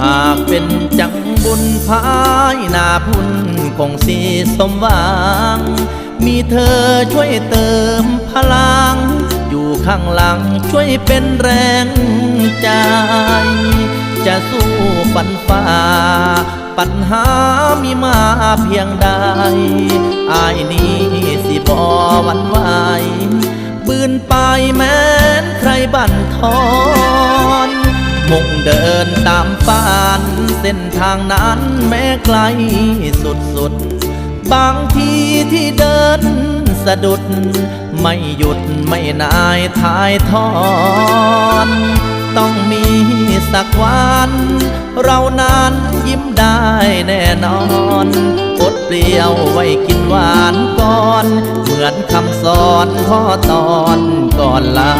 หากเป็นจังบุญภายนาพุ่นคงสีสมหวัง มีเธอช่วยเติมพลัง อยู่ข้างหลังช่วยเป็นแรงใจ จะสู้ปันฝ่าปัญหามีมาเพียงใดอายนี้สิบอวันไหว บืนไปแม้นใครบั่นทอน มุ่งเดินตามฝันเส้นทางนั้นแม้ไกลสุดๆบางทีที่เดินสะดุด ไม่หยุดไม่นายทายทอนต้องมีสักวัน เรานั้นยิ้มได้แน่นอนอดเปรี้ยวไว้กินหวานก่อน เหมือนคำสอนพ่อตอนก่อนลา